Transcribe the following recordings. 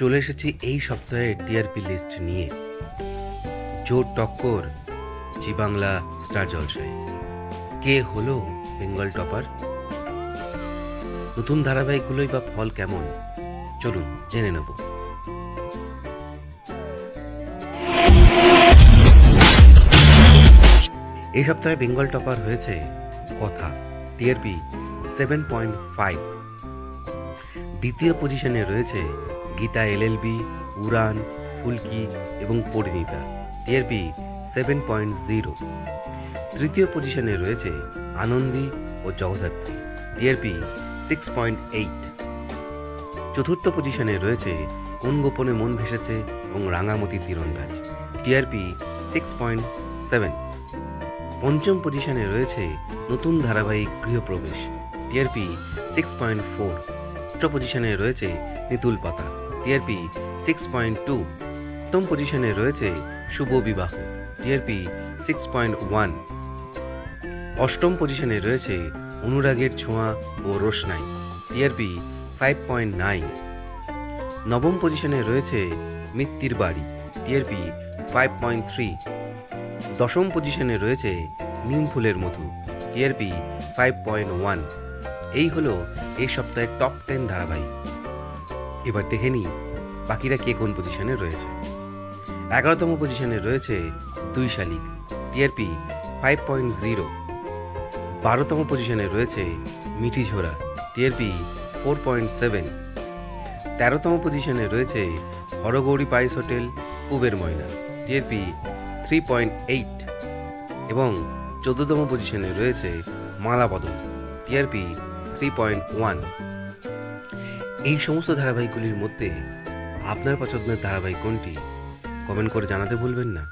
চলে এসেছি এই সপ্তাহে টিআরপি লিস্ট নিয়ে। জোর টক্কর, জি বাংলা, স্টার জলসায়। কে হলো বেঙ্গল টপার? নতুন ধারাবাহিকগুলোই বা ফল কেমন? চলুন, জেনে নেব। এই সপ্তাহে বেঙ্গল টপার হয়েছে কথা, টিআরপি সেভেন পয়েন্ট ফাইভ। দ্বিতীয় পজিশনে রয়েছে গীতা এলএলবি উড়ান, ফুলকি এবং Parineeta. TRP seven point zero তৃতীয় পজিশনে রয়েছে আনন্দী ও Jagaddhatri. TRP six point eight চতুর্থ পজিশনে রয়েছে কোন গোপনে মন ভেসেছে এবং Rangamati Tirandaj. TRP six point seven পঞ্চম পজিশনে রয়েছে নতুন ধারাবাহিক Grihapravesh. TRP six point four পজিশনে রয়েছে তেঁতুল পাতা টিআরপি সিক্স পয়েন্ট টু সপ্তম পজিশনে রয়েছে শুভ বিবাহ, টিআরপি সিক্স পয়েন্ট ওয়ান অষ্টম পজিশনে রয়েছে অনুরাগের ছোঁয়া ও রোশনাই, টিআরপি ফাইভ পয়েন্ট নাইন নবম পজিশনে রয়েছে মিত্তির বাড়ি, টিআরপি ফাইভ পয়েন্ট থ্রি দশম পজিশনে রয়েছে নিম ফুলের মধু, টিআরপি ফাইভ পয়েন্ট ওয়ান এই হলো এই সপ্তাহের টপ টেন ধারাবাহিক। এবার দেখে নিই বাকিরা কে কোন পজিশনে রয়েছে। এগারোতম পজিশনে রয়েছে দুই শালিক, টিআরপি ফাইভ পয়েন্ট জিরো বারোতম পজিশনে রয়েছে Mithijhora TRP four point seven তেরোতম পজিশনে রয়েছে Harogouri Pice hotel, Kuber Moyna, TRP three point eight এবং চোদ্দতম পজিশনে রয়েছে মালাপদম টিআরপি থ্রি পয়েন্ট ওয়ান এই সমস্ত ধারাবাহিকগুলির মধ্যে আপনার পছন্দের ধারাবাহিক কোনটি? কমেন্ট করে জানাতে ভুলবেন না।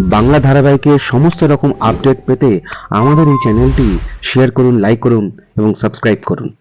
বাংলা ধারাবাহিকের সমস্ত রকম আপডেট পেতে আমাদের এই চ্যানেলটি শেয়ার করুন লাইক করুন এবং সাবস্ক্রাইব করুন।